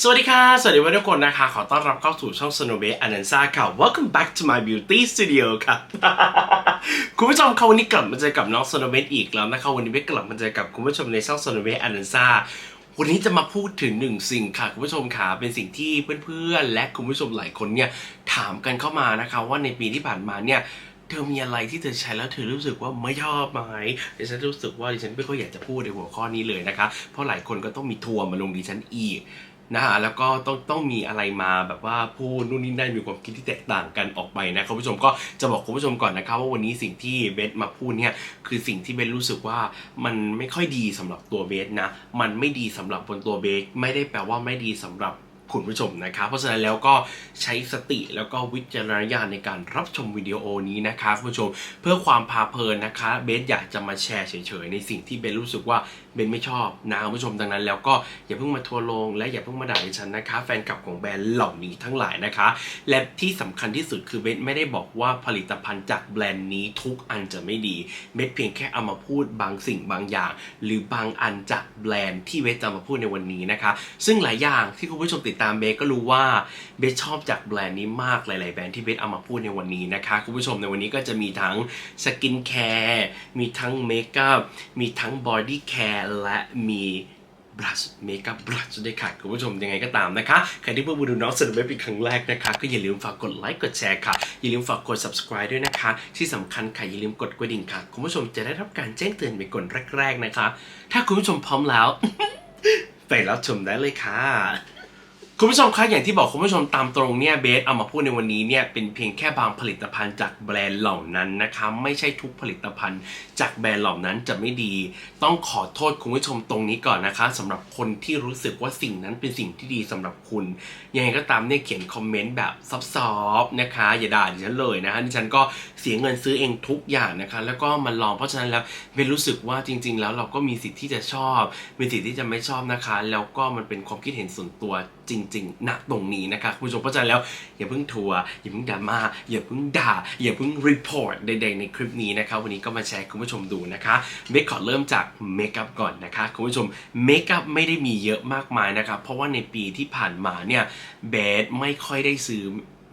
สวัสดีค่ะ สวัสดีทุกคนนะคะ ขอต้อนรับเข้าสู่ช่อง s n o w b a y a n a n s a ค่ะ Welcome back to my beauty studio ค่ะคุณผู้ชมค่ะวันนี้กลับมาเจอกับน้อง s n o w b a y อีกแล้วนะคะ วันนี้เบกกลับมาเจอกับคุณผู้ชมในช่อง s n o w b a y a n a n s a วันนี้จะมาพูดถึงหนึ่งสิ่งค่ะ คุณผู้ชมค่ะ เป็นสิ่งที่เพื่อนๆ และคุณผู้ชมหลายคนเนี่ยถามกันเข้ามานะคะ ว่าในปีที่ผ่านมาเนี่ยเธอมีอะไรที่เธอใช้แล้วเธอรู้สึกว่าไม่ชอบไหมดิฉันรู้สึกว่าดิฉันไม่ค่อยอยากจะพูดในหัวข้อนี้เลยนะคะ เพราะหลายคนก็ต้องมีทัวร์มาลงดิฉันอีก นะฮะแล้วก็ต้องต้องมีอะไรมาแบบว่าพูดนู่นนี่นั่นมีความคิดที่แตกต่างกันออกไปนะคุณผู้ชมก็จะบอกคุณผู้ชมก่อนนะครับว่าวันนี้สิ่งที่เบสมาพูดเนี่ยคือสิ่งที่เบสรู้สึกว่ามันไม่ค่อยดีสำหรับตัวเบสนะ มันไม่ดีสำหรับบนตัวเบสไม่ได้แปลว่าไม่ดีสำหรับ คุณผู้ชมนะครับ เพราะฉะนั้นแล้วก็ใช้สติแล้วก็วิจารณญาณในการรับชมวิดีโอนี้นะคะคุณผู้ชมเพื่อความพาเพลินนะคะ เบสอยากจะมาแชร์เฉยๆในสิ่งที่เบสรู้สึกว่าเบสไม่ชอบนะคุณผู้ชมดังนั้นแล้วก็อย่าเพิ่งมาทัวร์ลง และอย่าเพิ่งมาด่าดิฉันนะคะ แฟนคลับของแบรนด์เหล่านี้ทั้งหลายนะคะ และที่สำคัญที่สุดคือเบสไม่ได้บอกว่าผลิตภัณฑ์จากแบรนด์นี้ทุกอันจะไม่ดีเบสเพียงแค่เอามาพูดบางสิ่งบางอย่าง หรือบางอันจากแบรนด์ที่เบสจะมาพูดในวันนี้นะคะ ซึ่งหลายอย่างที่คุณผู้ชมติดตามเบสก็รู้ว่าเบสชอบจากแบรนด์นี้มากหลาย ๆ แบรนด์ที่เบสเอามาพูดในวันนี้นะคะ คุณผู้ชมในวันนี้ก็จะมีทั้งสกินแคร์มีทั้งเมคอัพมีทั้งบอดี้แคร์และมีบลัชเมคอัพบลัชด้วยค่ะคุณผู้ชมยังไงก็ตามนะคะ ใครที่เพิ่งมาดูน้องสนุกเบสเป็นครั้งแรกนะคะ ก็อย่าลืมฝากกดไลค์กดแชร์ค่ะ อย่าลืมฝากกด subscribe ด้วยนะคะ ที่สำคัญค่ะ อย่าลืมกดกระดิ่งค่ะ คุณผู้ชมจะได้รับการแจ้งเตือนเป็นคนแรก ๆ นะคะ ถ้าคุณผู้ชมพร้อมแล้ว ไปรับชมได้เลยค่ะ คุณผู้ชมคะอย่างที่บอกคุณผู้ชมตามตรงเนี่ยเบสเอามาพูดในวันนี้เนี่ยเป็นเพียงแค่บางผลิตภัณฑ์จากแบรนด์เหล่านั้นนะคะไม่ใช่ทุกผลิตภัณฑ์จากแบรนด์เหล่านั้นจะไม่ดี ต้องขอโทษคุณผู้ชมตรงนี้ก่อนนะคะสำหรับคนที่รู้สึกว่าสิ่งนั้นเป็นสิ่งที่ดีสำหรับคุณยังไงก็ตามเนี่ยเขียนคอมเมนต์แบบซอฟๆนะคะอย่าด่าดิฉันเลยนะคะดิฉันก็เสียเงินซื้อเองทุกอย่างนะคะ แล้วก็มาลองเพราะฉะนั้นแล้วเบนรู้สึกว่าจริง ๆ แล้วเราก็มีสิทธิ์ที่จะชอบมีสิทธิ์ที่จะไม่ชอบนะคะ แล้วก็มันเป็นความคิดเห็นส่วนตัวจริงๆณตรงนี้นะคะคุณผู้ชมเพราะฉะนั้นแล้วอย่าเพิ่งทัวร์อย่าเพิ่งดราม่าอย่าเพิ่งด่า อย่าเพิ่งรีพอร์ตใดๆในคลิปนี้นะคะวันนี้ก็มาแชร์คุณผู้ชมดูนะคะเบคขอเริ่มจากเมคอัพก่อนนะคะคุณผู้ชมเมคอัพไม่ได้มีเยอะมากมายนะครับเพราะว่าในปีที่ผ่านมาเนี่ยเบสไม่ค่อยได้ซื้อ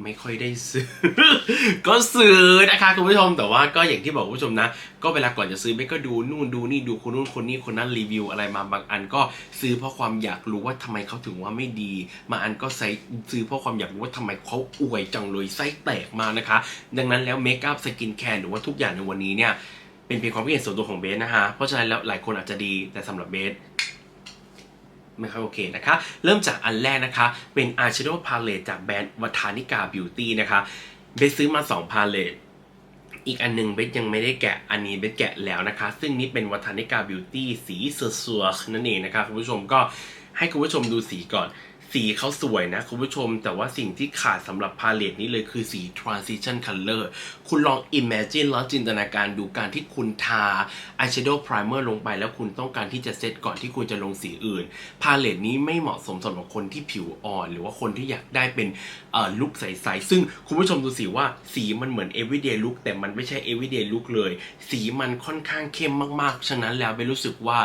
ไม่ค่อยได้ซื้อ ก็ซื้อนะคะคุณผู้ชมแต่ว่าก็อย่างที่บอกคุณผู้ชมนะ ก็เวลาก่อนจะซื้อเบสก็ดูนู่นดูนี่ดูคนนู่นคนนี้คนนั้นรีวิวอะไรมาบางอันก็ซื้อเพราะความอยากรู้ว่าทำไมเขาถึงว่าไม่ดี มาอันก็ใส่ซื้อเพราะความอยากรู้ว่าทำไมเขาอวยจังเลยไส้แตกมานะคะ ดังนั้นแล้วเมคอัพสกินแคร์หรือว่าทุกอย่างในวันนี้เนี่ยเป็นเพียงความคิดเห็นส่วนตัวของเบสนะคะเพราะฉะนั้นแล้วหลายคนอาจจะดีแต่สำหรับเบส ไม่ค่อยโอเคนะคะ เริ่มจากอันแรกนะคะ เป็น Eyeshadow Palette จากแบรนด์วัฒนิกาบิวตี้นะคะเบสซื้อมา2 Palette อีกอันหนึงเบสยังไม่ได้แกะอันนี้เบสแกะแล้วนะคะ ซึ่งนี่เป็นวัฒนิกาบิวตี้สีสัวๆนั่นเองนะคะคุณผู้ชมก็ให้คุณผู้ชมดูสีก่อน สีเขาสวยนะคุณผู้ชม แต่ว่าสิ่งที่ขาดสำหรับพาเลตนี้เลยคือสี transition color คุณลอง imagine แล้วจินตนาการดูการที่คุณทา eyeshadow primer ลงไปแล้วคุณต้องการที่จะเซตก่อนที่คุณจะลงสีอื่น พาเลตนี้ไม่เหมาะสมสำหรับคนที่ผิวอ่อน หรือว่าคนที่อยากได้เป็นลุคใสๆ ซึ่งคุณผู้ชมดูสิว่าสีมันเหมือน everyday look แต่มันไม่ใช่ everyday look เลย สีมันค่อนข้างเข้มมากๆ ฉะนั้นแล้วเบสรู้สึกว่า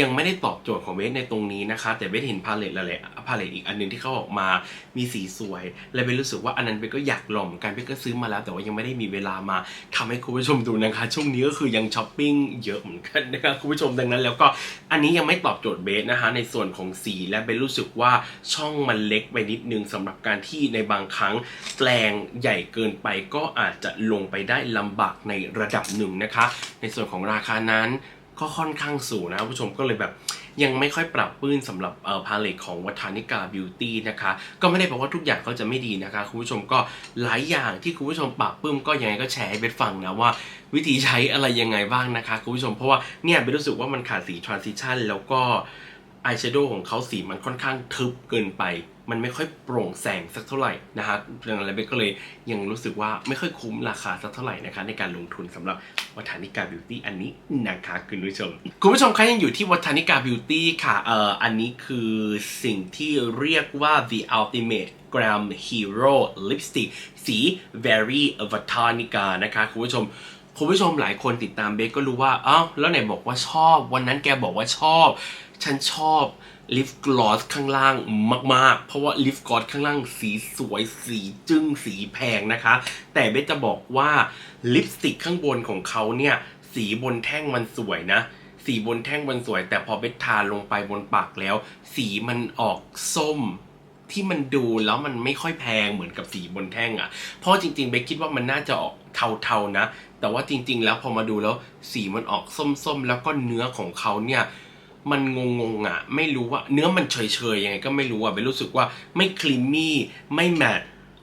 ยังไม่ได้ตอบโจทย์ของเบสในตรงนี้นะคะ แต่เบสเห็นพาเลตอะไรพาเลตอีกอันหนึงที่เขาออกมามีสีสวย และเบสรู้สึกว่าอันนั้นเบสก็อยากลองเหมือนกันเบสก็ซื้อมาแล้ว แต่ว่ายังไม่ได้มีเวลามาทำให้คุณผู้ชมดูนะคะ ช่วงนี้ก็คือยังช้อปปิ้งเยอะเหมือนกันนะคะคุณผู้ชมดังนั้น แล้วก็อันนี้ยังไม่ตอบโจทย์เบสนะคะ ในส่วนของสีและเบสรู้สึกว่าช่องมันเล็กไปนิดนึงสำหรับการที่ในบางครั้งแปลงใหญ่เกินไปก็อาจจะลงไปได้ลำบากในระดับหนึ่งนะคะ ในส่วนของราคานั้น ก็ค่อนข้างสูงนะครับผู้ชมก็เลยแบบยังไม่ค่อยปรับปื้นสำหรับพาเลตของวัฒนิกาบิวตี้นะคะ ก็ไม่ได้แปลว่าทุกอย่างเขาจะไม่ดีนะคะ คุณผู้ชมก็หลายอย่างที่คุณผู้ชมปรับปื้มก็ยังไงก็แชร์ให้เบสฟังนะว่า วิธีใช้อะไรยังไงบ้างนะคะ คุณผู้ชมเพราะว่าเนี่ยเบสรู้สึกว่ามันขาดสี transition แล้วก็อายแชโดว์ของเขาสีมันค่อนข้างทึบเกินไป มันไม่ค่อยโปร่งแสงสักเท่าไหร่นะฮะดังนั้นเบสก็เลยยังรู้สึกว่าไม่ค่อยคุ้มราคาสักเท่าไหร่นะคะในการลงทุนสำหรับวัฒนิกาบิวตี้อันนี้นะคะคุณผู้ชม คุณผู้ชมคะยังอยู่ที่วัฒนิกาบิวตี้ค่ะเอ่ออันนี้คือสิ่งที่เรียกว่า the ultimate gram hero lipstick สี very วัฒนิกานะคะคุณผู้ชมคุณผู้ชมหลายคนติดตามเบสก็รู้ว่า อ้าว แล้วไหนบอกว่าชอบ วันนั้นแกบอกว่าชอบ ฉันชอบ ลิฟกลอสข้างล่างมาก ๆ เพราะว่าลิฟกลอสข้างล่างสีสวยสีจึ้งสีแพงนะคะ แต่เบสจะบอกว่าลิปสติกข้างบนของเขาเนี่ย สีบนแท่งมันสวยนะ สีบนแท่งมันสวย แต่พอเบสทาลงไปบนปากแล้ว สีมันออกส้มที่มันดูแล้วมันไม่ค่อยแพงเหมือนกับสีบนแท่งอะ่ะ เพราะจริงๆเบคคิดว่ามันน่าจะออกเทาๆนะ แต่ว่าจริง ๆ แล้วพอมาดูแล้วสีมันออกส้มๆ แล้วก็เนื้อของเขาเนี่ย มันงงๆอะ ไม่รู้ว่าเนื้อมันเฉยๆยังไงก็ไม่รู้อะเบครู้สึกว่าไม่ครีมมี่ไม่แมต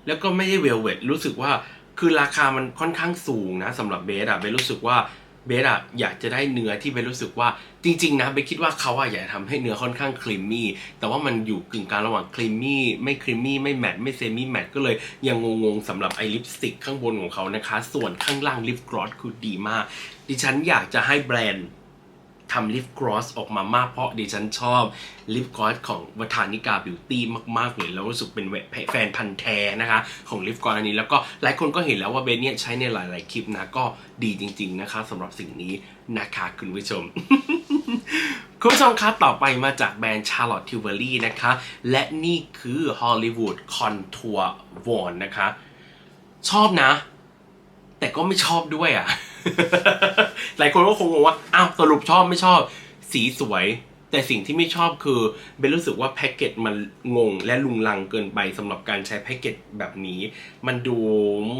แล้วก็ไม่ได้เวลเวทรู้สึกว่าคือราคามันค่อนข้างสูงนะสำหรับเบสอะเบสรู้สึกว่าเบสอะอยากจะได้เนื้อที่เบสรู้สึกว่าจริง ๆ นะเบสคิดว่าเขาอะอยากทำให้เนื้อค่อนข้างครีมมี่แต่ว่ามันอยู่กึ่งกลางระหว่างครีมมี่ไม่ครีมมี่ไม่แมตไม่เซมิแมตก็เลยยังงงๆสำหรับไอลิปสติกข้างบนของเขานะคะ ส่วนข้างล่างลิปกรอสคือดีมาก ดิฉันอยากจะให้แบรนด์ ทำลิปกรอสออกมามากเพราะดิฉันชอบลิปกรอสของวัฒนิกาบิวตี้มากๆเลยแล้วรู้สึกเป็นแฟนพันธ์แท้นะคะของลิปกรอสอันนี้ แล้วก็หลายคนก็เห็นแล้วว่าเบสเนี่ยใช้ในหลาย ๆ คลิปนะก็ดีจริง ๆ นะคะสำหรับสิ่งนี้นะคะคุณผู้ชม คุณผู้ชมคะต่อไปมาจากแบรนด์ Charlotte Tilbury นะคะ และนี่คือ Hollywood Contour Wand นะคะ ชอบนะ แต่ก็ไม่ชอบด้วยอะ หลายคนก็คงงงว่า อ้าวสรุปชอบไม่ชอบ สีสวย แต่สิ่งที่ไม่ชอบคือเบนรู้สึกว่าแพ็กเกจมันงงและลุงลังเกินไปสำหรับการใช้แพ็กเกจแบบนี้ มันดู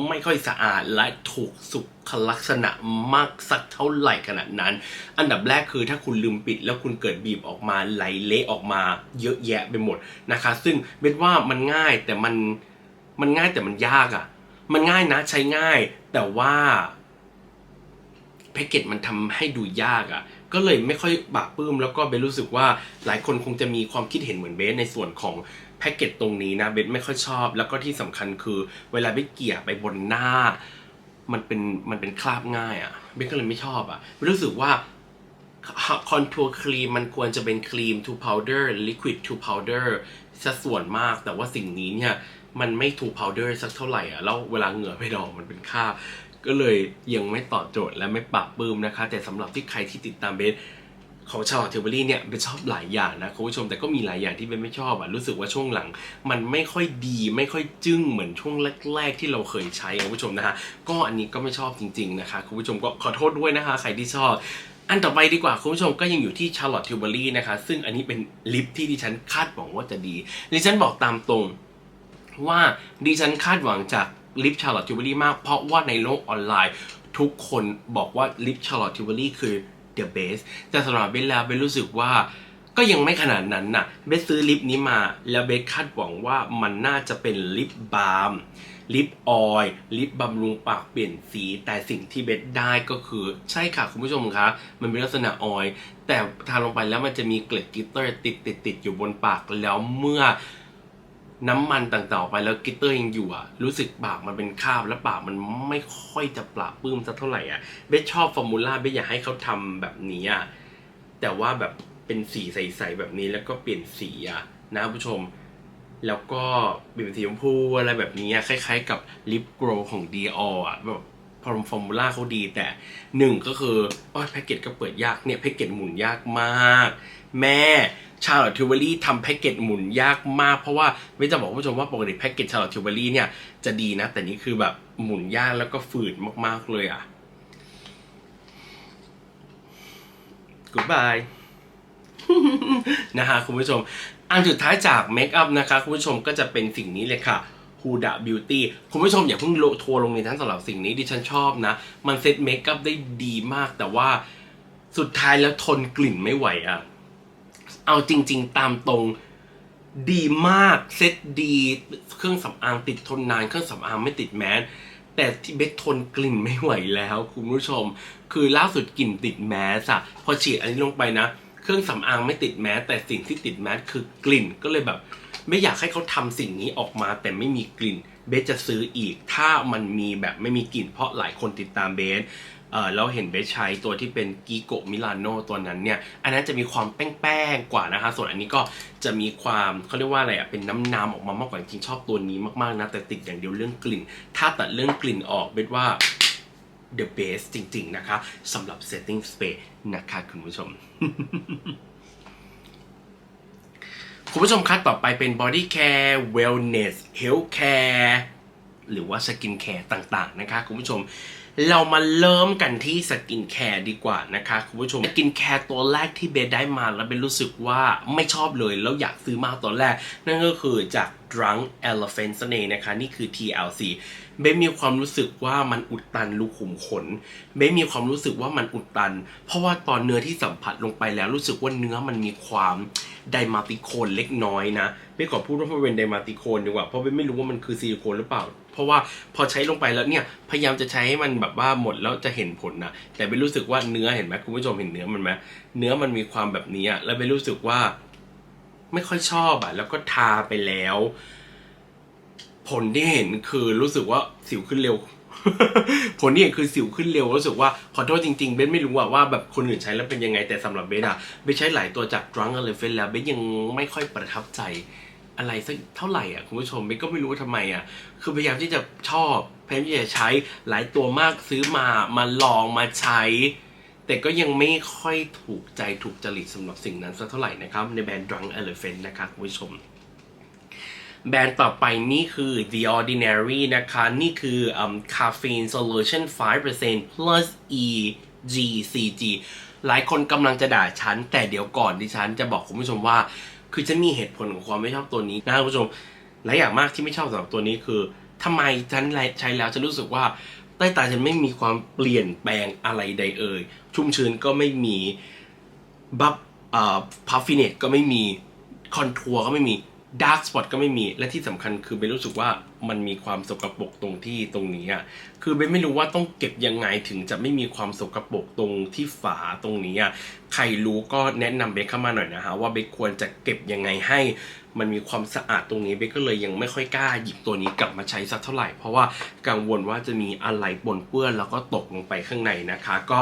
ไม่ค่อยสะอาดและถูกสุขลักษณะมากสักเท่าไหร่ขนาดนั้น อันดับแรกคือถ้าคุณลืมปิดแล้วคุณเกิดบีบออกมาไหลเละออกมาเยอะแยะไปหมดนะคะ ซึ่งเบนว่ามันง่ายแต่มันมันง่ายแต่มันยากอะ่ะ มันง่ายนะใช้ง่าย แต่ว่า แพ็กเกจมันทำให้ดูยากอะ่ะก็เลยไม่ค่อยบากปลื้มแล้วก็เบสรู้สึกว่าหลายคนคงจะมีความคิดเห็นเหมือนเบสในส่วนของแพ็กเกจตรงนี้นะเบสไม่ค่อยชอบ แล้วก็ที่สำคัญคือเวลาเบสเกี่ยไปบนหน้า มันเป็นมันเป็นคราบง่ายอะ่ะเบสก็เลยไม่ชอบอะ่ะเบสรู้สึกว่าคอนทัวร์ครีมมันควรจะเป็นครีม to powder liquid to powder สัดส่วนมากแต่ว่าสิ่งนี้เนี่ยมันไม่ to powder สักเท่าไหร่อะแล้วเวลาเหงื่อไปดอกมันเป็นคราบ ก็เลยยังไม่ตอบโจทย์และไม่ปรับปลื้มนะคะ แต่สำหรับที่ใครที่ติดตามเบสของชาวเทเบอรี่เนี่ยเบสชอบหลายอย่างนะคุณผู้ชมแต่ก็มีหลายอย่างที่เบสไม่ชอบอะรู้สึกว่าช่วงหลัง มันไม่ค่อยดีไม่ค่อยจึ้งเหมือนช่วงแรก ๆ ที่เราเคยใช้คุณผู้ชมนะคะก็อันนี้ก็ไม่ชอบจริง ๆนะคะคุณผู้ชมก็ขอโทษด้วยนะคะ ใครที่ชอบอันต่อไปดีกว่าคุณผู้ชมก็ยังอยู่ที่ Charlotte Tilbury นะคะ ซึ่งอันนี้เป็นลิปที่ดิฉันคาดหวังว่าจะดีดิฉันบอกตามตรงว่าดิฉันคาดหวังจาก ลิป Charlotte Tilbury มาก เพราะว่าในโลกออนไลน์ ทุกคนบอกว่าลิป Charlotte Tilbury คือ the best แต่สำหรับเบสแล้วเบสรู้สึกว่าก็ยังไม่ขนาดนั้นน่ะเบสซื้อลิปนี้มา แล้วเบสคาดหวังว่ามันน่าจะเป็นลิปบาล์มลิปออยล์ลิปบำรุงปากเปลี่ยนสี แต่สิ่งที่เบสได้ก็คือ ใช่ค่ะคุณผู้ชมคะมันเป็นลักษณะออยล์แต่ทาลงไปแล้วมันจะมีเกล็ดกลิตเตอร์ติดติดติดอยู่บนปากแล้วเมื่อ น้ำมันต่างๆออกไปแล้วกิตเตอร์ยังอยู่อะ รู้สึกปากมันเป็นคราบแล้วปากมันไม่ค่อยจะปราบปลื้มสักเท่าไหร่อะเบสชอบฟอร์มูล่าเบสอยากให้เขาทำแบบนี้อะแต่ว่าแบบเป็นสีใสๆแบบนี้แล้วก็เปลี่ยนสีอะนะผู้ชม แล้วก็เปลี่ยนสีชมพูอะไรแบบนี้คล้าย ๆ กับลิปโกลของ Dior อะแบบพอฟอร์มูล่าเขาดีแต่หนึ่งก็คือโอ้ยแพ็กเกจก็เปิดยากเนี่ยแพ็กเกจหมุนยากมาก แม่ชาลอตทิวเบอรี่ทำแพ็กเกจหมุนยากมากเพราะว่าไม่จะบอกผู้ชมว่าปกติแพ็กเกจชาลอตทิวเบอรี่เนี่ยจะดีนะ แต่นี่คือแบบหมุนยากแล้วก็ฝืดมาก ๆ เลยอะ goodbye นะฮะคุณผู้ชม อันสุดท้ายจากเมคอัพนะคะ คุณผู้ชมก็จะเป็นสิ่งนี้เลยค่ะ Huda Beauty คุณผู้ชมอย่าเพิ่งโลทัวร์ลงในทั้งสำหรับสิ่งนี้ดิฉันชอบนะ มันเซ็ตเมคอัพได้ดีมากแต่ว่าสุดท้ายแล้วทนกลิ่นไม่ไหวอะ เอาจริง ๆ ตามตรงดีมากเซ็ตดีเครื่องสำอางติดทนนานเครื่องสำอางไม่ติดแมสแต่ที่เบสทนกลิ่นไม่ไหวแล้ว คุณผู้ชม คือล่าสุดกลิ่นติดแมสอะพอฉีดอันนี้ลงไปนะ เครื่องสำอางไม่ติดแมสแต่สิ่งที่ติดแมสคือกลิ่นก็เลยแบบ ไม่อยากให้เขาทำสิ่งนี้ออกมาแต่ไม่มีกลิ่นเบสจะซื้ออีกถ้ามันมีแบบไม่มีกลิ่นเพราะหลายคนติดตามเบส เออแล้วเห็นเบสใช้ตัวที่เป็นกิโกมิลานโนตัวนั้นเนี่ย อันนั้นจะมีความแป้งๆกว่านะคะ ส่วนอันนี้ก็จะมีความเขาเรียกว่าอะไรอะเป็นน้ำๆออกมามากกว่าจริงชอบตัวนี้มากๆนะแต่ติดอย่างเดียวเรื่องกลิ่น ถ้าตัดเรื่องกลิ่นออกเบสว่า the best จริง ๆ นะคะสำหรับ setting spray นะคะคุณผู้ชมคุณผู้ชมคะต่อไปเป็น body care wellness health care หรือว่าสกินแคร์ต่าง ๆ นะคะ คุณผู้ชม เรามาเริ่มกันที่สกินแคร์ดีกว่านะคะคุณผู้ชมสกินแคร์ตัวแรกที่เบสได้มาแล้วเบสรู้สึกว่าไม่ชอบเลยแล้วอยากซื้อมากตอนแรก นั่นก็คือจาก Drunk Elephant นั่นเองนะคะ นี่คือ TLC เบสมีความรู้สึกว่ามันอุดตันรูขุมขนเบสมีความรู้สึกว่ามันอุดตัน เพราะว่าตอนเนื้อที่สัมผัสลงไปแล้วรู้สึกว่าเนื้อมันมีความไดมาติโคนเล็กน้อยนะเบสขอพูดว่ามันเป็นไดมาติโคนดีกว่าเพราะเบสไม่รู้ว่ามันคือซิลิโคนหรือเปล่า เพราะว่าพอใช้ลงไปแล้วเนี่ยพยายามจะใช้ให้มันแบบว่าหมดแล้วจะเห็นผลนะแต่เบสรู้สึกว่าเนื้อเห็นไหมคุณผู้ชมเห็นเนื้อมันไหมเนื้อมันมีความแบบนี้อะแล้วเบสรู้สึกว่า ไม่ค่อยชอบอะแล้วก็ทาไปแล้ว ผลที่เห็นคือรู้สึกว่าสิวขึ้นเร็วผลที่เห็นคือสิวขึ้นเร็วรู้สึกว่าขอโทษจริงๆเบสไม่รู้ว่าว่าแบบคนอื่นใช้แล้วเป็นยังไงแต่สำหรับเบสอะเบสใช้หลายตัวจาก Drunk Elephant แล้วเบสยังไม่ค่อยประทับใจ อะไรสักเท่าไหร่อะคุณผู้ชมเบสก็ไม่รู้ว่าทำไมอะคือพยายามที่จะชอบพยายามที่จะใช้หลายตัวมากซื้อมามาลองมาใช้ แต่ก็ยังไม่ค่อยถูกใจถูกจริตสำหรับสิ่งนั้นสักเท่าไหร่นะครับ ในแบรนด์ Drunk Elephant นะครับคุณผู้ชม แบรนด์ต่อไปนี่คือ The Ordinary นะคะ นี่คืออืม Caffeine Solution 5% plus EGCG หลายคนกำลังจะด่าฉัน แต่เดี๋ยวก่อนดิฉันจะบอกคุณผู้ชมว่า คือจะมีเหตุผลของความไม่ชอบตัวนี้นะคุณผู้ชมหลายอย่างมากที่ไม่ชอบสำหรับตัวนี้คือทำไมฉันใช้แล้วฉันรู้สึกว่าใต้ตาฉันไม่มีความเปลี่ยนแปลงอะไรใดเอ่ยชุ่มชื้นก็ไม่มีบัฟเอ่อพัฟฟิเนตก็ไม่มีคอนทัวร์ก็ไม่มี ดาร์กสปอตก็ไม่มีและที่สำคัญคือเบนรู้สึกว่ามันมีความสกปรกตรงที่ตรงนี้อะคือเบนไม่รู้ว่าต้องเก็บยังไงถึงจะไม่มีความสกปรกตรงที่ฝาตรงนี้อะใครรู้ก็แนะนำเบคเข้ามาหน่อยนะฮะว่าเบคควรจะเก็บยังไงให้ มันมีความสะอาดตรงนี้เบคก็เลยยังไม่ค่อยกล้าหยิบตัวนี้กลับมาใช้สักเท่าไหร่ เพราะว่ากังวลว่าจะมีอะไรปนเปื้อนแล้วก็ตกลงไปข้างในนะคะ ก็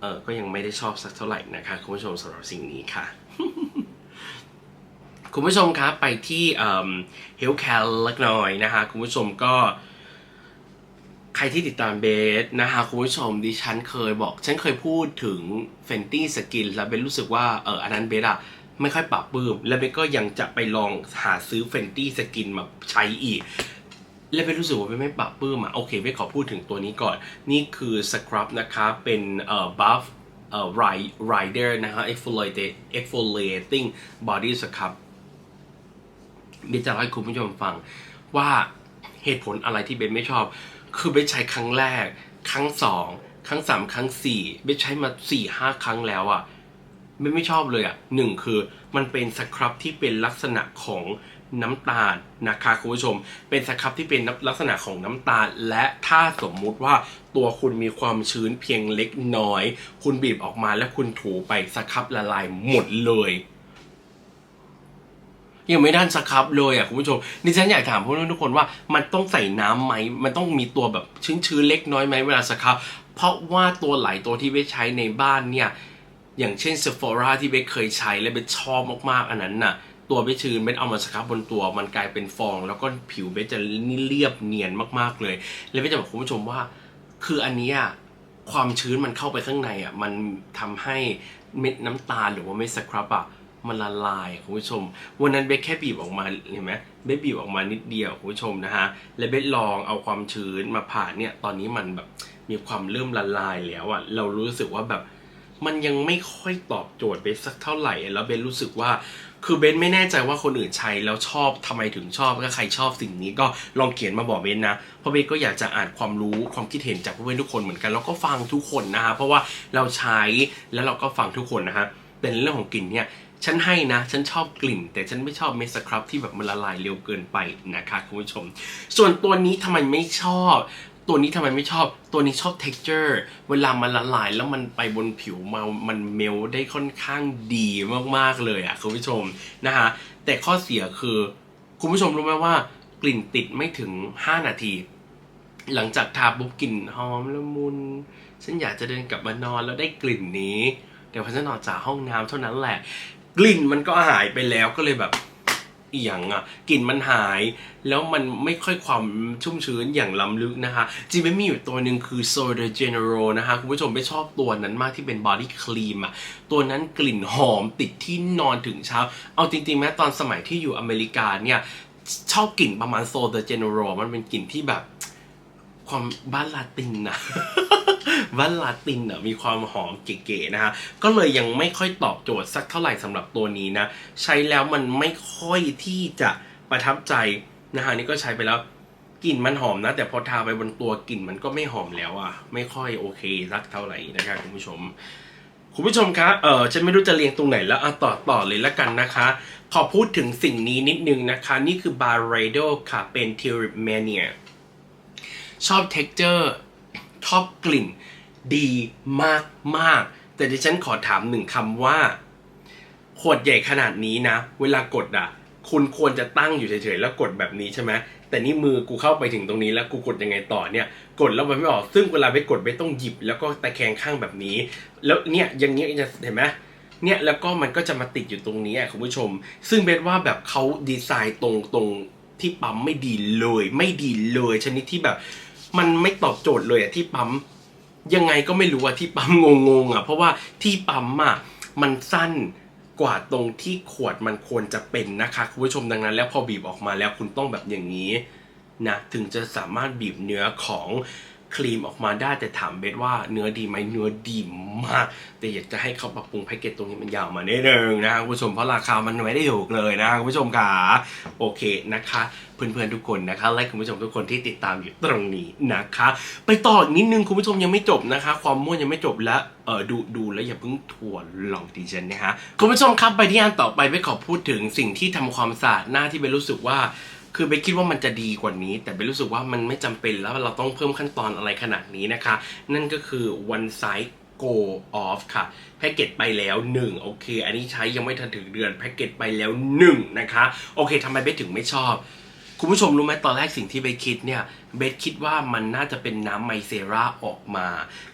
เออก็ยังไม่ได้ชอบสักเท่าไหร่นะคะคุณผู้ชมสำหรับสิ่งนี้ค่ะ คุณผู้ชมครับไปที่เฮลแคร์เล็กน้อยนะคะคุณผู้ชมก็ ใครที่ติดตามเบสนะคะคุณผู้ชมดิฉันเคยบอก ฉันเคยพูดถึง Fenty Skin แล้วเบสรู้สึกว่าเอออันนั้นเบสอะไม่ค่อยปรับปื้ม และเบสก็ยังจะไปลองหาซื้อ Fenty Skin มาใช้อีก แล้วเบสรู้สึกว่าเบสไม่ปรับปื้มอะโอเคเบสขอพูดถึงตัวนี้ก่อน นี่คือสครับนะคะเป็นเอ่อ buff เอ่อ rider นะคะ exfoliating exfoliating body scrub เบสจะเล่าให้คุณผู้ชมฟังว่าเหตุผลอะไรที่เบสไม่ชอบ คือเบสใช้ครั้งแรก ครั้งสองครั้งสามครั้งสี่เบสใช้มาสี่ห้าครั้งแล้วอะ่ะเบสไม่ชอบเลยอะ่ะหนึ่งคือมันเป็นสครับที่เป็นลักษณะของน้ำตาลนะคะคุณผู้ชม เป็นสครับที่เป็นลักษณะของน้ำตาล และถ้าสมมุติว่าตัวคุณมีความชื้นเพียงเล็กน้อย คุณบีบออกมาแล้วคุณถูไปสครับละลายหมดเลย ยังไม่ด้านสครับเลยอะคุณผู้ชมดิฉันอยากถามพวกทุกคนว่ามันต้องใส่น้ำไหมมันต้องมีตัวแบบชื้นๆเล็กน้อยไหมเวลาสครับ เพราะว่าตัวหลายตัวที่เบสใช้ในบ้านเนี่ยอย่างเช่น Sephora ที่เบสเคยใช้และเบสชอบมากๆอันนั้นน่ะตัวเบสชื้นเบสเอามาสครับบนตัวมันกลายเป็นฟอง แล้วก็ผิวเบสจะนี่เรียบเนียนมากๆเลย แล้วเบสจะบอกคุณผู้ชมว่า คืออันนี้ความชื้นมันเข้าไปข้างในอะมันทำให้เม็ดน้ำตาลหรือว่าเม็ดสครับอะ มันละลายคุณผู้ชม วันนั้นเบสแค่บีบออกมาเห็นไหมเบสบีบออกมานิดเดียวคุณผู้ชมนะฮะแล้วเบสลองเอาความชื้นมาผ่านเนี่ยตอนนี้มันแบบมีความเริ่มละลายแล้วอะเรารู้สึกว่าแบบมันยังไม่ค่อยตอบโจทย์เบสสักเท่าไหร่ แล้วเบสรู้สึกว่า คือเบสไม่แน่ใจว่าคนอื่นใช้แล้วชอบทำไมถึงชอบถ้าใครชอบสิ่งนี้ก็ลองเขียนมาบอกเบสนะ เพราะเบสก็อยากจะอ่านความรู้ความคิดเห็นจากเพื่อนทุกคนเหมือนกัน แล้วก็ฟังทุกคนนะฮะ เพราะว่าเราใช้แล้วเราก็ฟังทุกคนนะฮะแต่ในเรื่องของกลิ่นเนี่ย ฉันให้นะ ฉันชอบกลิ่น แต่ฉันไม่ชอบเมสครับที่แบบมันละลายเร็วเกินไปนะคะคุณผู้ชม ส่วนตัวนี้ทำไมไม่ชอบ ตัวนี้ทำไมไม่ชอบ ตัวนี้ชอบ texture เวลามันละลายแล้วมันไปบนผิวมามันเมลได้ค่อนข้างดีมากๆเลยอะคุณผู้ชมนะฮะแต่ข้อเสียคือคุณผู้ชมรู้ไหมว่ากลิ่นติดไม่ถึง 5 นาที หลังจากทาปุ๊บกลิ่นหอมละมุนฉันอยากจะเดินกลับมานอนแล้วได้กลิ่นนี้เดี๋ยวพอฉันออกจากห้องน้ำเท่านั้นแหละ กลิ่นมันก็หายไปแล้วก็เลยแบบเอียงอะกลิ่นมันหาย แล้วมันไม่ค่อยความชุ่มชื้นอย่างล้ำลึกนะคะจริงไม่มีอยู่ตัวหนึ่งคือ s o d a General นะคะคุณผู้ชมไม่ชอบตัวนั้นมากที่เป็นบอดี้ครีมอะตัวนั้นกลิ่นหอมติดที่นอนถึงเช้า เอาจริงๆแม้ตอนสมัยที่อยู่อเมริกาเนี่ยชอบกลิ่นประมาณ s o d a General มันเป็นกลิ่นที่แบบ ความบ้านลาตินนะบ้านลาตินอะมีความหอมเก๋ๆนะฮะก็เลยยังไม่ค่อยตอบโจทย์สักเท่าไหร่สำหรับตัวนี้นะ ใช้แล้วมันไม่ค่อยที่จะประทับใจนะฮะนี่ก็ใช้ไปแล้วกลิ่นมันหอมนะ แต่พอทาไปบนตัวกลิ่นมันก็ไม่หอมแล้วอะ ไม่ค่อยโอเคสักเท่าไหร่นะครับคุณผู้ชมคุณผู้ชมคะเออฉันไม่รู้จะเรียงตรงไหนแล้วอะต่อต่อเลยละกันนะคะ ขอพูดถึงสิ่งนี้นิดนึงนะคะ นี่คือ b a r r a d o ค่ะ เป็น t i r i p Mania ชอบ texture ชอบกลิ่น ดีมากมากแต่ดิฉันขอถามหนึ่งคำว่า ขวดใหญ่ขนาดนี้นะ เวลากดอะ คุณควรจะตั้งอยู่เฉยๆ แล้วกดแบบนี้ใช่ไหมแต่นี่มือกูเข้าไปถึงตรงนี้แล้วกูกดยังไงต่อเนี่ย กดแล้วมันไม่ออกซึ่งเวลาไปกดไปต้องหยิบ แล้วก็ตะแคงข้างแบบนี้ แล้วเนี่ยอย่างเงี้ยจะเห็นไหมเนี่ยแล้วก็มันก็จะมาติดอยู่ตรงนี้อะคุณผู้ชม ซึ่งเบสว่าแบบเขาดีไซน์ตรงตรงที่ปั๊มไม่ดีเลย ไม่ดีเลยชนิดที่แบบ มันไม่ตอบโจทย์เลยอะที่ปั๊มยังไงก็ไม่รู้อะที่ปั๊มงงๆอะเพราะว่าที่ปั๊มอะมันสั้นกว่าตรงที่ขวดมันควรจะเป็นนะคะคุณผู้ชมดังนั้น แล้วพอบีบออกมาแล้วคุณต้องแบบอย่างนี้นะถึงจะสามารถบีบเนื้อของ ครีมออกมาได้แต่ถามเบสว่าเนื้อดีไหมเนื้อดีมาก แต่อยากจะให้เขาปรับปรุงแพ็กเกจตรงนี้มันยาวมานิดนึงนะคุณผู้ชมเพราะราคามันไม่ได้ถูกเลยนะคุณผู้ชมค่ะโอเคนะคะ เพื่อนๆทุกคนนะคะและคุณผู้ชมทุกคนที่ติดตามอยู่ตรงนี้นะคะ ไปต่ออีกนิดนึงคุณผู้ชมยังไม่จบนะคะ ความม่วนยังไม่จบและเออดูดูแล้วอย่าเพิ่งทวนลองดิฉันนะฮะคุณผู้ชมครับไปที่อันต่อไปไปขอพูดถึงสิ่งที่ทำความสะอาดหน้าที่เบนรู้สึกว่า คือเบนคิดว่ามันจะดีกว่านี้ แต่เบนรู้สึกว่ามันไม่จำเป็นแล้วเราต้องเพิ่มขั้นตอนอะไรขนาดนี้นะคะ นั่นก็คือ one size go off ค่ะแพ็กเกจไปแล้ว 1 โอเค อันนี้ใช้ยังไม่ทันถึงเดือนแพ็กเกจไปแล้ว 1 นะคะ โอเคทำไมเบสถึงไม่ชอบ คุณผู้ชมรู้ไหมตอนแรกสิ่งที่เบสคิดเนี่ยเบสคิดว่ามันน่าจะเป็นน้ำไมเซราออกมา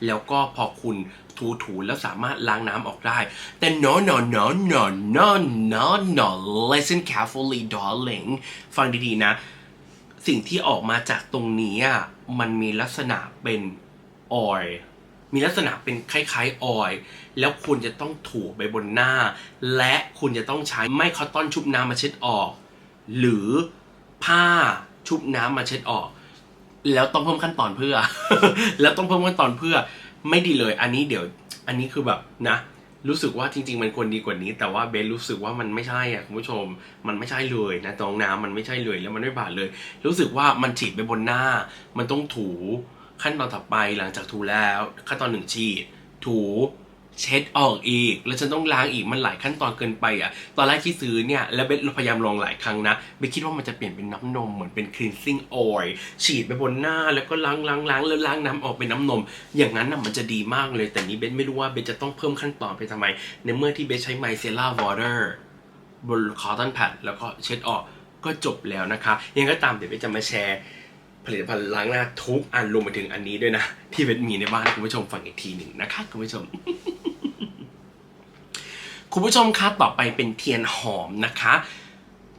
แล้วก็พอคุณ ถูถูแล้วสามารถล้างน้ำออกได้ แต่ no no no no no no no listen carefully darling ฟังดีๆนะ สิ่งที่ออกมาจากตรงนี้อะมันมีลักษณะเป็นออยมีลักษณะเป็นคล้ายๆออยแล้วคุณจะต้องถูไปบนหน้า และคุณจะต้องใช้ไม้คอตตอนชุบน้ำมาเช็ดออก หรือผ้าชุบน้ำมาเช็ดออก แล้วต้องเพิ่มขั้นตอนเพื่อ แล้วต้องเพิ่มขั้นตอนเพื่อ ไม่ดีเลย อันนี้เดี๋ยว อันนี้คือแบบนะ รู้สึกว่าจริง ๆ มันควรดีกว่านี้ แต่ว่าเบนรู้สึกว่ามันไม่ใช่อะคุณผู้ชม มันไม่ใช่เลยนะตองน้ำมันไม่ใช่เลยแล้วมันไม่บาดเลย รู้สึกว่ามันฉีดไปบนหน้า มันต้องถูขั้นตอนถัดไปหลังจากถูแล้ว ขั้นตอนหนึ่งฉีด ถู เช็ดออกอีก แล้วฉันต้องล้างอีกมันหลายขั้นตอนเกินไปอะ ตอนแรกที่ซื้อเนี่ย แล้วเบสพยายามลองหลายครั้งนะเบสคิดว่ามันจะเปลี่ยนเป็นน้ำนมเหมือนเป็น cleansing oil ฉีดไปบนหน้าแล้วก็ล้างล้างล้างแล้วล้างน้ำออกเป็นน้ำนม อย่างนั้นน่ะมันจะดีมากเลย แต่นี้เบสไม่รู้ว่าเบสจะต้องเพิ่มขั้นตอนไปทำไม ในเมื่อที่เบสใช้ไมเซล่าวอเตอร์บนคอตตอนแพดแล้วก็เช็ดออกก็จบแล้วนะคะยังก็ตามเดี๋ยวเบสจะมาแชร์ผลิตภัณฑ์ล้างหน้าทุกอันรวมไปถึงอันนี้ด้วยนะ ที่เบสมีในบ้านคุณผู้ชมฟังอีกทีหนึ่งนะคะคุณผู้ชม คุณผู้ชมครับต่อไปเป็นเทียนหอมนะคะ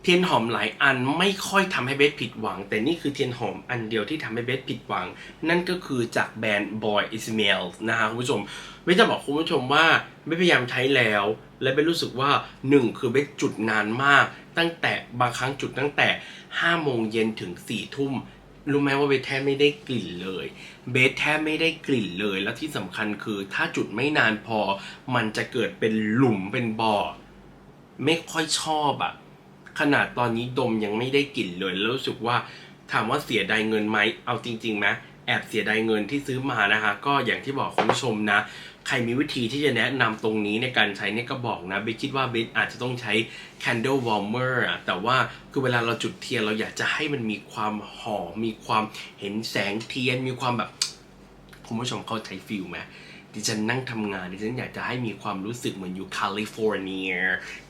เทียนหอมหลายอันไม่ค่อยทำให้เบสผิดหวัง แต่นี่คือเทียนหอมอันเดียวที่ทำให้เบสผิดหวัง นั่นก็คือจากแบรนด์ Boy i s m a i l นะฮะคุณผู้ชมเบสจะบอกคุณผู้ชมว่าเบสพยายามใช้แล้ว และเบสรู้สึกว่าหนึ่งคือเบสจุดนานมาก ตั้งแต่บางครั้งจุดตั้งแต่5โมงเย็นถึง4ทุ่ม รู้ไหมว่าเบสแทบไม่ได้กลิ่นเลย เบสแทบไม่ได้กลิ่นเลย แล้วที่สำคัญคือถ้าจุดไม่นานพอ มันจะเกิดเป็นหลุมเป็นบ่อ ไม่ค่อยชอบอะขนาดตอนนี้ดมยังไม่ได้กลิ่นเลย แล้วรู้สึกว่าถามว่าเสียดายเงินไหมเอาจริงๆไหม แอบเสียดายเงินที่ซื้อมานะคะ ก็อย่างที่บอกคุณผู้ชมนะ ใครมีวิธีที่จะแนะนำตรงนี้ในการใช้เนี่ยก็บอกนะเบสคิดว่าเบสอาจจะต้องใช้ candle warmer อะแต่ว่าคือเวลาเราจุดเทียนเราอยากจะให้มันมีความหอมมีความเห็นแสงเทียนมีความแบบคุณผู้ชมเข้าใจฟิลไหมดิฉันนั่งทำงานดิฉันอยากจะให้มีความรู้สึกเหมือนอยู่แคลิฟอร์เนีย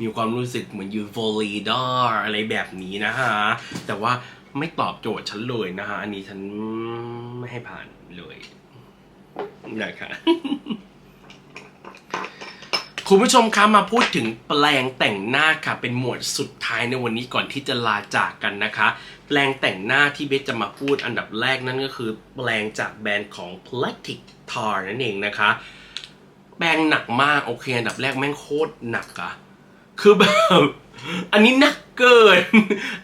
มีความรู้สึกเหมือนอยู่ฟลอริดาอะไรแบบนี้นะฮะ แต่ว่า ไม่ตอบโจทย์ฉันเลยนะฮะอันนี้ฉันไม่ให้ผ่านเลยนะคะคุคุณผู้ชมคะมาพูดถึงแปลงแต่งหน้าค่ะ เป็นหมวดสุดท้ายในวันนี้ก่อนที่จะลาจากกันนะคะ แปลงแต่งหน้าที่เบสจะมาพูดอันดับแรกนั่นก็คือ แปลงจากแบรนด์ของ Plastic Tar นั่นเองนะคะ แปลงหนักมากโอเค อันดับแรกแม่งโคตรหนักอะคือแบบ อันนี้หนักเกิน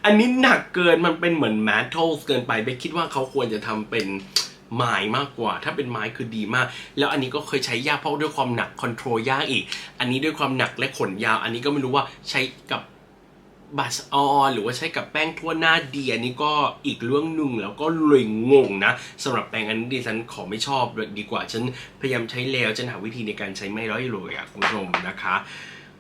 อันนี้หนักเกินมันเป็นเหมือนแมท a ลเกินไปเบสคิดว่าเขาควรจะทำเป็นไม้มากกว่า ถ้าเป็นไม้คือดีมาก แล้วอันนี้ก็เคยใช้ยากเพราะด้วยความหนักคอนโทรลยากอีก อันนี้ด้วยความหนักและขนยาว อันนี้ก็ไม่รู้ว่าใช้กับบัสออนหรือว่าใช้กับแป้งทั่วหน้าดีอันนี้ก็อีกเรื่องหนึ่งแล้วก็เลยงงนะสำหรับแป้งอันนี้ดิฉันขอไม่ชอบดีกว่าฉันพยายามใช้แล้วฉันหาวิธีในการใช้ไม่ร้อยเลยอะคุณผู้ชมนะคะ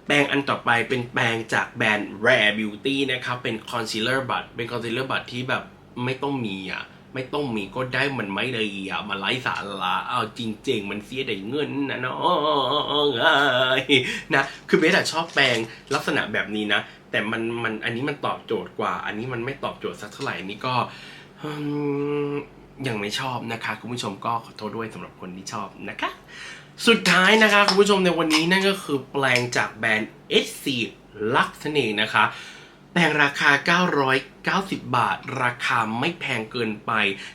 แปรงอันต่อไปเป็นแปรงจากแบรนด์ Rare Beauty นะครับ เป็นคอนซีลเลอร์บัตเป็นคอนซีลเลอร์บัตที่แบบไม่ต้องมีอะ ไม่ต้องมีก็ได้มันไม่เลยอะมาไร้สาระเอาจริง ๆ มันเสียดายเงินนะเนาะนะ คือเบสอะชอบแปรงลักษณะแบบนี้นะ แต่มันมันอันนี้มันตอบโจทย์กว่า อันนี้มันไม่ตอบโจทย์สักเท่าไหร่นนี้ก็ยังไม่ชอบนะคะ คุณผู้ชมก็ขอโทษด้วยสำหรับคนที่ชอบนะคะ สุดท้ายนะคะคุณผู้ชมในวันนี้นั่นก็คือแปลงจากแบรนด์ SC Lux นั่นเองนะคะ แปลงราคา 990 บาท ราคาไม่แพงเกินไป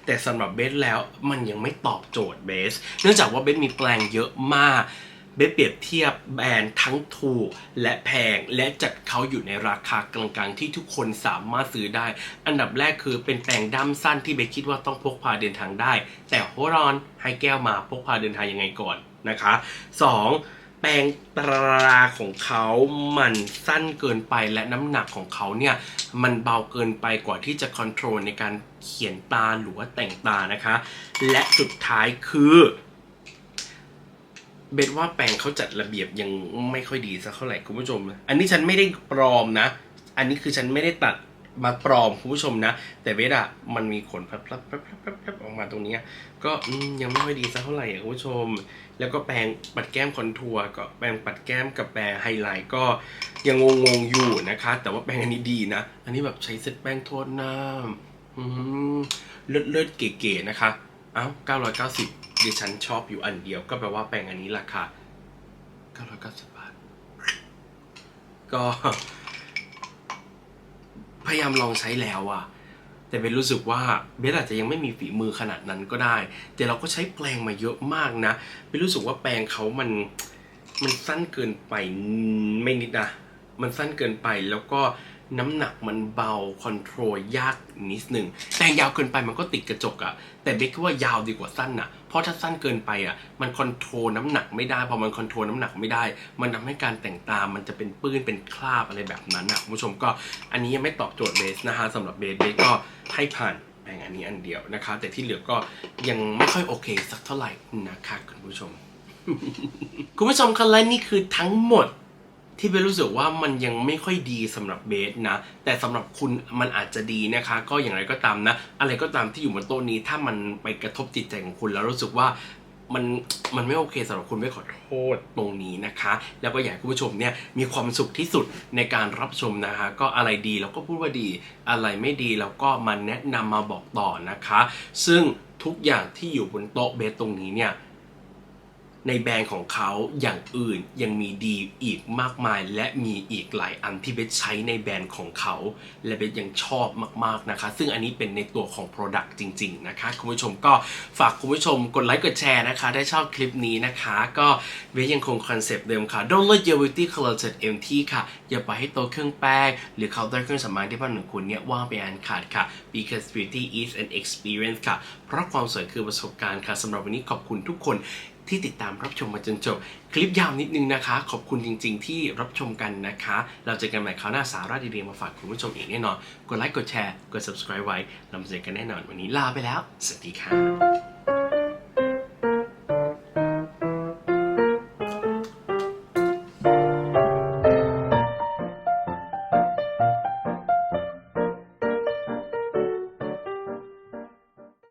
แต่สำหรับเบสแล้วมันยังไม่ตอบโจทย์เบส เนื่องจากว่าเบสมีแปลงเยอะมาก เบสเปรียบเทียบแบรนด์ทั้งถูกและแพงและจัดเขาอยู่ในราคากลางๆ ที่ทุกคนสามารถซื้อได้ อันดับแรกคือเป็นแปลงด้ามสั้นที่เบสคิดว่าต้องพกพาเดินทางได้ แต่โฮรอนให้แก้วมาพกพาเดินทางยังไงก่อนนะคะ 2. แปลงตราของเขามันสั้นเกินไปและน้ำหนักของเขาเนี่ยมันเบาเกินไปกว่าที่จะคอนโทรลในการเขียนตาหรือว่าแต่งตานะคะ และสุดท้ายคือ เบสว่าแปลงเขาจัดระเบียบยังไม่ค่อยดีสักเท่าไหร่คุณผู้ชม อันนี้ฉันไม่ได้ปลอมนะ อันนี้คือฉันไม่ได้ตัดมาปลอมคุณผู้ชมนะ แต่เบสอะมันมีขนพลับๆๆๆๆออกมาตรงนี้ก็ยังไม่ค่อยดีสักเท่าไหร่อะคุณผู้ชม แล้วก็แปรงปัดแก้มคอนทัวร์ก็แปรงปัดแก้มกับแปรงไฮไลท์ก็ยังงงๆอยู่นะคะ แต่ว่าแปรงอันนี้ดีนะ อันนี้แบบใช้เซตแป้งโทษหน้าอืมเลิศเลิศเก๋ๆนะคะ เอ้า990 ดิฉันชอบอยู่อันเดียว ก็แปลว่าแปรงอันนี้ราคา990 บาท ก็พยายามลองใช้แล้วอะแต่เบนรู้สึกว่าเบนอาจจะยังไม่มีฝีมือขนาดนั้นก็ได้ แต่เราก็ใช้แปรงมาเยอะมากนะเบนรู้สึกว่าแปรงเขามันมันสั้นเกินไปไม่นิดนะ มันสั้นเกินไปแล้วก็น้ำหนักมันเบาคอนโทรลยากนิดหนึ่งแต่ยาวเกินไปมันก็ติดกระจกอะแต่เบคคิดว่ายาวดีกว่าสั้นอะ เพราะถ้าสั้นเกินไปอะมันคอนโทรลน้ำหนักไม่ได้ พอมันคอนโทรลน้ำหนักไม่ได้ มันทำให้การแต่งตามันจะเป็นปื้นเป็นคราบอะไรแบบนั้นอะคุณผู้ชมก็อันนี้ยังไม่ตอบโจทย์เบสนะฮะสำหรับเบสเบสก็ให้ผ่านแบ่งอันนี้อันเดียวนะคะ แต่ที่เหลือก็ยังไม่ค่อยโอเคสักเท่าไหร่นะคะคุณผู้ชม คุณผู้ชมคะและนี่คือทั้งหมด ที่เบสรู้สึกว่ามันยังไม่ค่อยดีสำหรับเบสนะ แต่สำหรับคุณมันอาจจะดีนะคะ ก็อย่างไรก็ตามนะ อะไรก็ตามที่อยู่บนโต๊ะนี้ ถ้ามันไปกระทบจิตใจของคุณแล้วรู้สึกว่ามันมันไม่โอเคสำหรับคุณไม่ขอโทษตรงนี้นะคะ แล้วก็อยากให้คุณผู้ชมเนี่ยมีความสุขที่สุดในการรับชมนะคะ ก็อะไรดีเราก็พูดว่าดี อะไรไม่ดีเราก็มาแนะนำมาบอกต่อนะคะ ซึ่งทุกอย่างที่อยู่บนโต๊ะเบสตรงนี้เนี่ย ในแบรนด์ของเขาอย่างอื่นยังมีดีอีกมากมาย และมีอีกหลายอันที่เบสใช้ในแบรนด์ของเขา และเบสยังชอบมากๆนะคะ ซึ่งอันนี้เป็นในตัวของ Product จริง ๆ นะคะ คุณผู้ชมก็ฝากคุณผู้ชมกดไลค์กดแชร์นะคะ ได้ชอบคลิปนี้นะคะ ก็เบสยังคงคอนเซปต์เดิมค่ะ Don't let your beauty color set empty ค่ะ อย่าปล่อยให้โตัวเครื่องแป้ง หรือเคาน์เตอร์เครื่องสำอางที่บ้านของคุณเนี่ยว่างไปอันขาดค่ะ because beauty is an experience ค่ะ เพราะความสวยคือประสบการณ์ค่ะสำหรับวันนี้ขอบคุณทุกคน ที่ติดตามรับชมมาจนจบ คลิปยาวนิดนึงนะคะ ขอบคุณจริง ๆ ที่รับชมกันนะคะ เราเจอกันใหม่คราวหน้าสาระดีๆมาฝากคุณผู้ชมอีกแน่นอน กดไลค์กดแชร์กด subscribe ไว้เรามาเจอกันแน่นอนวันนี้ลาไปแล้ว สวัสดีค่ะ